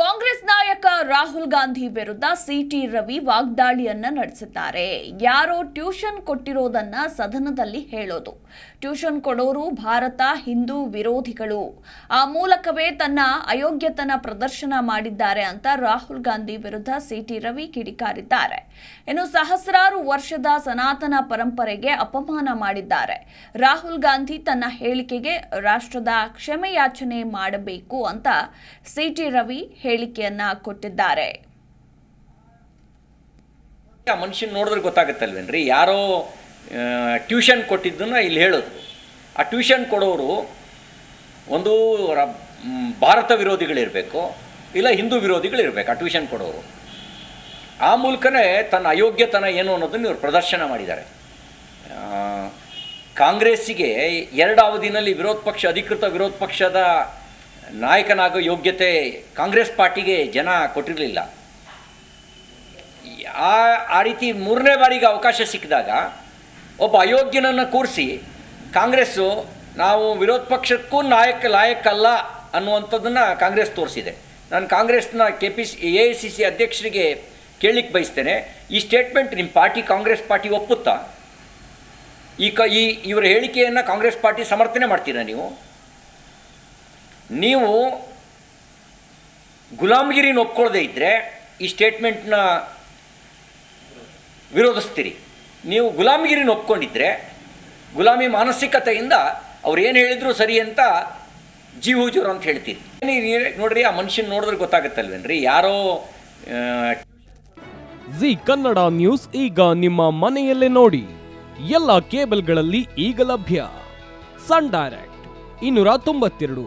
ಕಾಂಗ್ರೆಸ್ ನಾಯಕ ರಾಹುಲ್ ಗಾಂಧಿ ವಿರುದ್ಧ ಸಿಟಿ ರವಿ ವಾಗ್ದಾಳಿಯನ್ನ ನಡೆಸಿದ್ದಾರೆ. ಯಾರೋ ಟ್ಯೂಷನ್ ಕೊಟ್ಟಿರೋದನ್ನ ಸದನದಲ್ಲಿ ಹೇಳೋದು. ಟ್ಯೂಷನ್ ಕೊಡೋರು ಭಾರತ, ಹಿಂದೂ ವಿರೋಧಿಗಳು. ಆ ಮೂಲಕವೇ ತನ್ನ ಅಯೋಗ್ಯತನ ಪ್ರದರ್ಶನ ಮಾಡಿದ್ದಾರೆ ಅಂತ ರಾಹುಲ್ ಗಾಂಧಿ ವಿರುದ್ಧ ಸಿಟಿ ರವಿ ಕಿಡಿಕಾರಿದ್ದಾರೆ. ಇನ್ನು ಸಹಸ್ರಾರು ವರ್ಷದ ಸನಾತನ ಪರಂಪರೆಗೆ ಅಪಮಾನ ಮಾಡಿದ್ದಾರೆ. ರಾಹುಲ್ ಗಾಂಧಿ ತನ್ನ ಹೇಳಿಕೆಗೆ ರಾಷ್ಟ್ರದ ಕ್ಷಮೆಯಾಚನೆ ಮಾಡಬೇಕು ಅಂತ ಸಿಟಿ ರವಿ ಹೇಳಿಕೆಯನ್ನ ಕೊಟ್ಟಿದ್ದಾರೆ. ಆ ಮನುಷ್ಯನ ನೋಡಿದ್ರೆ ಗೊತ್ತಾಗುತ್ತಲ್ವೇನ್ರಿ? ಯಾರೋ ಟ್ಯೂಷನ್ ಕೊಟ್ಟಿದ್ದನ್ನು ಇಲ್ಲಿ ಹೇಳೋದು ಆ ಟ್ಯೂಷನ್ ಕೊಡೋರು ಒಂದು ಭಾರತ ವಿರೋಧಿಗಳಿರಬೇಕು, ಇಲ್ಲ ಹಿಂದೂ ವಿರೋಧಿಗಳಿರಬೇಕು ಆ ಟ್ಯೂಷನ್ ಕೊಡೋರು. ಆ ಮೂಲಕನೇ ತನ್ನ ಅಯೋಗ್ಯತನ ಏನು ಅನ್ನೋದನ್ನು ಇವರು ಪ್ರದರ್ಶನ ಮಾಡಿದ್ದಾರೆ. ಕಾಂಗ್ರೆಸ್ಸಿಗೆ ಎರಡು ಅವಧಿನಲ್ಲಿ ವಿರೋಧ ಪಕ್ಷ, ಅಧಿಕೃತ ವಿರೋಧ ಪಕ್ಷದ ನಾಯಕನಾಗೋ ಯೋಗ್ಯತೆ ಕಾಂಗ್ರೆಸ್ ಪಾರ್ಟಿಗೆ ಜನ ಕೊಟ್ಟಿರಲಿಲ್ಲ. ಆ ಆ ರೀತಿ ಮೂರನೇ ಬಾರಿಗೆ ಅವಕಾಶ ಸಿಕ್ಕಿದಾಗ ಒಬ್ಬ ಅಯೋಗ್ಯನನ್ನು ಕೂರಿಸಿ ಕಾಂಗ್ರೆಸ್ಸು ನಾವು ವಿರೋಧ ಪಕ್ಷಕ್ಕೂ ನಾಯಕ ಲಾಯಕ್ಕಲ್ಲ ಅನ್ನುವಂಥದ್ದನ್ನು ಕಾಂಗ್ರೆಸ್ ತೋರಿಸಿದೆ. ನಾನು ಕಾಂಗ್ರೆಸ್ನ K P C A I C C ಅಧ್ಯಕ್ಷರಿಗೆ ಕೇಳಲಿಕ್ಕೆ ಬಯಸ್ತೇನೆ. ಈ ಸ್ಟೇಟ್ಮೆಂಟ್ ನಿಮ್ಮ ಪಾರ್ಟಿ ಕಾಂಗ್ರೆಸ್ ಪಾರ್ಟಿ ಒಪ್ಪುತ್ತಾ? ಈ ಕ, ಈ, ಇವರ ಹೇಳಿಕೆಯನ್ನು ಕಾಂಗ್ರೆಸ್ ಪಾರ್ಟಿ ಸಮರ್ಥನೆ ಮಾಡ್ತೀರಾ ನೀವು? ನೀವು ಗುಲಾಮಗಿರಿನ ಒಪ್ಕೊಳ್ಳದೆ ಇದ್ದರೆ ಈ ಸ್ಟೇಟ್ಮೆಂಟ್ನ ವಿರೋಧಿಸ್ತೀರಿ. ನೀವು ಗುಲಾಮಗಿರಿನ ಒಪ್ಕೊಂಡಿದ್ರೆ ಗುಲಾಮಿ ಮಾನಸಿಕತೆಯಿಂದ ಅವ್ರು ಏನು ಹೇಳಿದ್ರು ಸರಿ ಅಂತ ಜೀವ ಹುಜೂರು ಅಂತ ಹೇಳ್ತೀರಿ. ನೋಡ್ರಿ, ಆ ಮನುಷ್ಯನ ನೋಡಿದ್ರೆ ಗೊತ್ತಾಗುತ್ತಲ್ವೇನ್ರಿ? ಯಾರೋ ಜಿ ಕನ್ನಡ ನ್ಯೂಸ್ ಈಗ ನಿಮ್ಮ ಮನೆಯಲ್ಲೇ ನೋಡಿ. ಎಲ್ಲ ಕೇಬಲ್ಗಳಲ್ಲಿ ಈಗ ಲಭ್ಯ. ಸನ್ ಡೈರೆಕ್ಟ್, ಇನ್ನೂರ ತೊಂಬತ್ತೆರಡು.